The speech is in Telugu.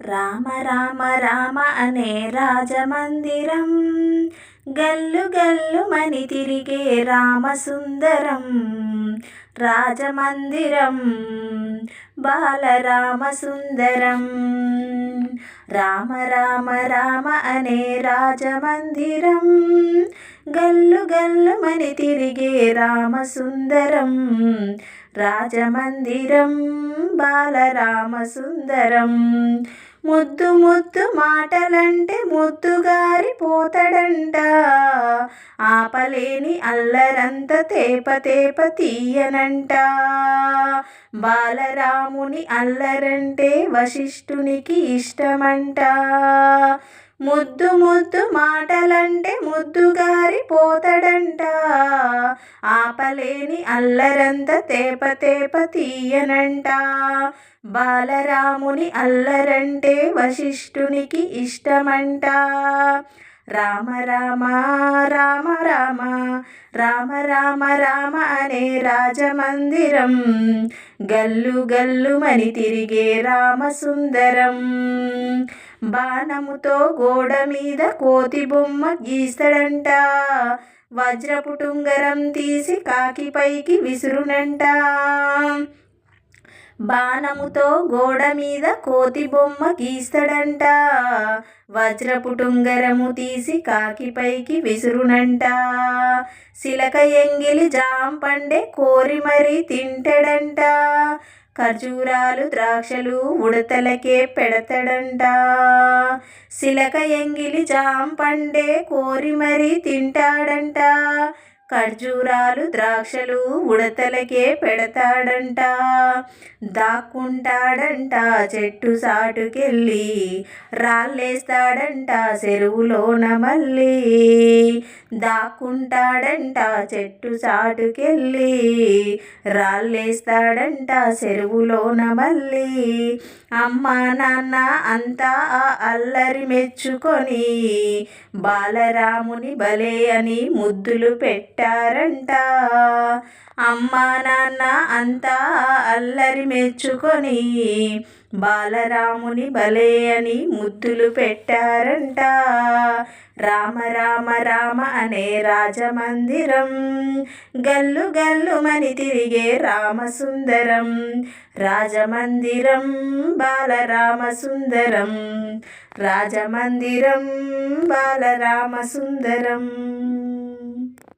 రామ రామ రామ అనే రాజమందిరం. గల్లు గల్లు మని తిరిగే రామసుందరం. రాజమందిరం బాలరామసుందరం. రామ రామ రామ అనే రాజమందిరం. గల్లు గల్లు మని తిరిగే రామసుందరం. రాజమందిరం బాలరామసుందరం. ముద్దు ముద్దు మాటలంటే ముద్దుగారి ముద్దుగారిపోతాడంట. ఆపలేని అల్లరంత తేప తేప తీయనంట. బాలరాముని అల్లరంటే వశిష్ఠునికి ఇష్టమంట. ముద్దు ముద్దు మాటలంటే ముద్దుగారి పోతడంట. ఆపలేని అల్లరంత తేప తేప తీయనంట. బాలరాముని అల్లరంటే వశిష్ఠునికి ఇష్టమంట. రామ రామ రామ రామ రామ రామ రామ అనే రాజమందిరం. గల్లు గల్లు మని తిరిగే రామసుందరం. బాణముతో గోడ మీద కోతి బొమ్మ గీస్తాడంట. వజ్రపుటుంగరం తీసి కాకి పైకి విసురునంట. బాణముతో గోడ మీద కోతి బొమ్మ గీస్తాడంట. వజ్రపు టుంగరము తీసి కాకిపైకి విసురునంట. సిలక ఎంగిలి జాంపండే కోరి మరీ తింటాడంట. ఖర్జూరాలు ద్రాక్షలు ఉడతలకే పెడతాడంట. సిలక ఎంగిలి జాంపండే కోరి మరీ తింటాడంట. ఖర్జూరాలు ద్రాక్షలు ఉడతలకే పెడతాడంట. దాక్కుంటాడంట చెట్టు సాటుకెళ్ళి రాళ్ళేస్తాడంట చెరువులోన మళ్ళీ. దాక్కుంటాడంట చెట్టు సాటుకెళ్ళి రాళ్ళేస్తాడంట చెరువులోన మళ్ళీ. అమ్మ నాన్న అంతా ఆ అల్లరి మెచ్చుకొని బాలరాముని బలే అని ముద్దులు పెట్టి పెట్టారంట. అమ్మ నాన్న అంతా అల్లరి మెచ్చుకొని బాలరాముని బలే అని ముద్దులు పెట్టారంట. రామ రామ రామ అనే రాజమందిరం గల్లు గల్లుమని తిరిగే రామసుందరం. రాజమందిరం బాలరామసుందరం. రాజమందిరం బాలరామసుందరం.